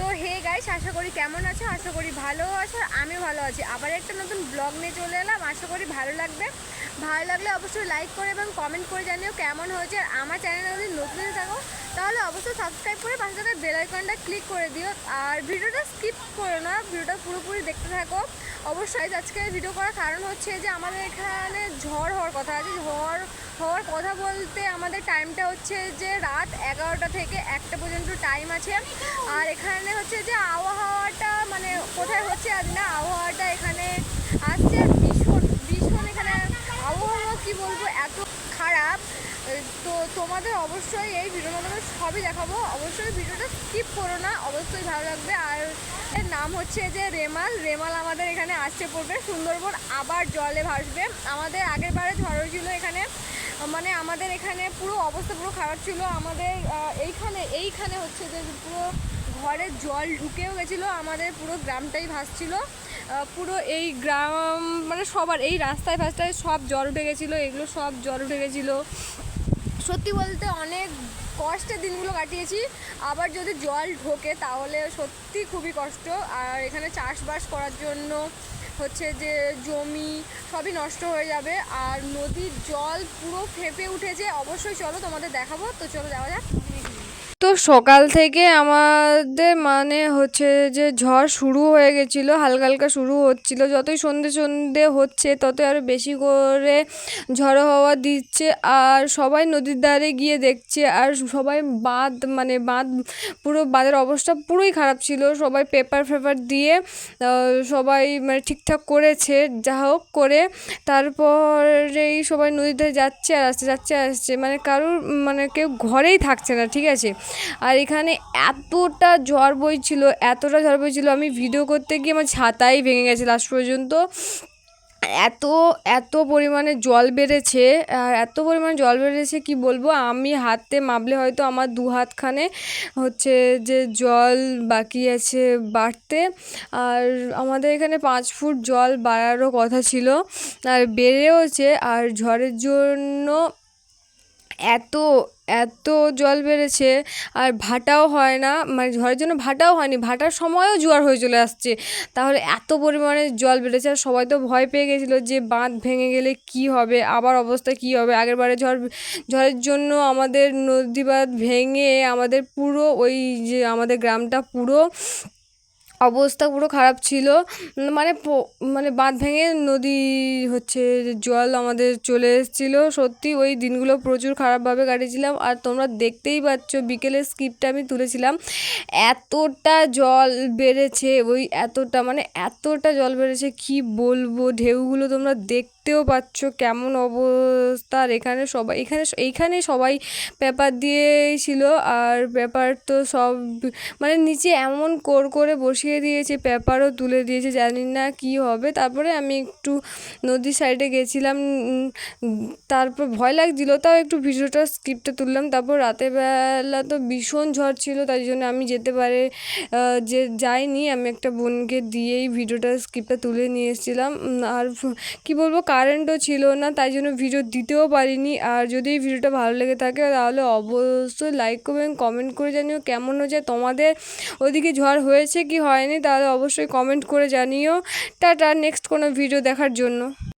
তো hey guys, আশা করি কেমন আছো? আশা করি ভালো আছো আমিও ভালো আছি। আবার একটা নতুন ব্লগ নিয়ে চলে এলাম। আশা করি ভালো লাগবে। ভালো লাগলে অবশ্যই লাইক করে এবং কমেন্ট করে জানিও কেমন হয়েছে। আর আমার চ্যানেলে যদি নতুন থাকো, তাহলে অবশ্যই সাবস্ক্রাইব করে পাশে থাকা বেল আইকনটা ক্লিক করে দিও। আর ভিডিওটা স্কিপ করো না। ভিডিওটা পুরোপুরি দেখতে থাকো। অবশ্যই আজকে ভিডিও করার কারণ হচ্ছে যে আমাদের এখানে ঝড় হওয়ার কথা আছে। ঝড় হওয়ার কথা বলতে আমাদের টাইমটা হচ্ছে যে রাত এগারোটা থেকে একটা পর্যন্ত টাইম আছে। আর এখানে হচ্ছে যে আবহাওয়াটা মানে কোথায় হচ্ছে আজ না, আবহাওয়াটা এখানে আসছে আর ভীষণ ভীষণ এখানে আবহাওয়া কি বলব এত খারাপ তো তোমাদের অবশ্যই এই ভিডিওর সবই দেখাবো। অবশ্যই ভিডিওটা স্কিপ করো না, অবশ্যই ভালো লাগবে। আর এর নাম হচ্ছে যে রেমাল। রেমাল আমাদের এখানে আসছে পড়বে। সুন্দরবন আবার জলে ভাসবে। আমাদের আগের বারে ঝড় হয়েছিল এখানে। মানে আমাদের এখানে পুরো অবস্থা পুরো খারাপ ছিল। আমাদের এইখানে এইখানে হচ্ছে যে পুরো ঘরে জল ঢুকেও গেছিল। আমাদের পুরো গ্রামটাই ভাসছিল। পুরো এই গ্রাম মানে সবার, এই রাস্তায় ফাস্তায় সব জল উঠে গেছিল। এগুলো সব জল উঠে গেছিল। সত্যি বলতে অনেক কষ্টের দিনগুলো কাটিয়েছি। আবার যদি জল ঢোকে তাহলে সত্যি খুবই কষ্ট। আর এখানে চাষবাস করার জন্য হচ্ছে যে জমি সবই নষ্ট হয়ে যাবে। আর নদীর জল পুরো ফেঁপে উঠেছে। অবশ্যই চলো তোমাদের দেখাবো। তো চলো যাওয়া যাক। তো সকাল থেকে আমাদের মানে হচ্ছে যে ঝড় শুরু হয়ে গেছিল, হালকা হালকা শুরু হচ্ছিল। যতই সন্ধে সন্ধে হচ্ছে, ততই আরও বেশি করে ঝড়ো হাওয়া দিচ্ছে। আর সবাই নদীর ধারে গিয়ে দেখছে, আর সবাই বাঁধ মানে বাঁধ পুরো বাঁধের অবস্থা পুরোই খারাপ ছিল। সবাই পেপার ফেপার দিয়ে সবাই মানে ঠিকঠাক করেছে, যা হোক করে। তারপরেই সবাই নদীতে যাচ্ছে আর আসছে যাচ্ছে আসছে। মানে কারোর মানে কেউ ঘরেই থাকছে না, ঠিক আছে? আর এখানে এতটা ঝড় বইছিল, এতটা ঝড় বইছিল, আমি ভিডিও করতে গিয়ে আমার ছাতাই ভেঙে গেছে লাস্ট পর্যন্ত। এত এত পরিমাণে জল বেড়েছে, আর এত পরিমাণে জল বেড়েছে কি বলব? আমি হাতে মাপলে হয়তো আমার দু হাতখানে হচ্ছে যে জল বাকি আছে বাড়তে। আর আমাদের এখানে পাঁচ ফুট জল বাড়ারও কথা ছিল, আর বেড়েওছে, আর ঝড়ের জন্য এত এত জল বেড়েছে আর ভাটাও হয় না মানে ঝড়ের জন্য ভাটাও হয়নি, ভাটার সময়ও জোয়ার হয়ে চলে আসছে। তাহলে এত পরিমাণে জল বেড়েছে আর সবাই তো ভয় পেয়ে গেছিল যে বাঁধ ভেঙে গেলে কি হবে, আবার অবস্থা কি হবে? আগের বারে ঝড়, ঝড়ের জন্য আমাদের নদী বাঁধ ভেঙে আমাদের পুরো ওই যে আমাদের গ্রামটা পুরো অবস্থা পুরো খারাপ ছিল। মানে মানে বাঁধ ভেঙে নদী হচ্ছে জল আমাদের চলে এসেছিল। সত্যি ওই দিনগুলো প্রচুর খারাপভাবে কাটিয়েছিলাম। আর তোমরা দেখতেই পাচ্ছ, বিকেলের স্কিপটা আমি তুলেছিলাম। এতটা জল বেড়েছে, ওই এতটা মানে এতটা জল বেড়েছে, কি বলব? ঢেউগুলো তোমরা দেখতেও পাচ্ছ কেমন অবস্থা। আর এখানে সবাই, এখানে এইখানে সবাই পেপার দিয়েছিল আর পেপার তো সব মানে নিচে এমন কোর করে বসিয়ে দিয়েছে, পেপারও তুলে দিয়েছে, জানি না কি হবে। তারপরে আমি একটু নদীর সাইডে গেছিলাম তারপর ভয় লাগছিল, তাও একটু ভিডিওটা স্কিপটা তুললাম। তারপর রাতের বেলা তো ভীষণ ঝড় ছিল, তাই জন্য আমি যেতে পারে যে, যাইনি। আমি একটা বোনকে দিয়েই ভিডিওটা স্কিপটা তুলে নিয়ে এসেছিলাম। আর কি বলব কারেন্টও ছিল না, তাই জন্য ভিডিও দিতেও পারিনি। আর যদি ভিডিওটা ভালো লেগে থাকে, তাহলে অবশ্যই লাইক করবেন কমেন্ট করে জানিও কেমন হয়েছে। তোমাদের ওদিকে ঝড় হয়েছে কি হয়নি, তাহলে অবশ্যই কমেন্ট করে জানিও। টাটা নেক্সট কোনো ভিডিও দেখার জন্য।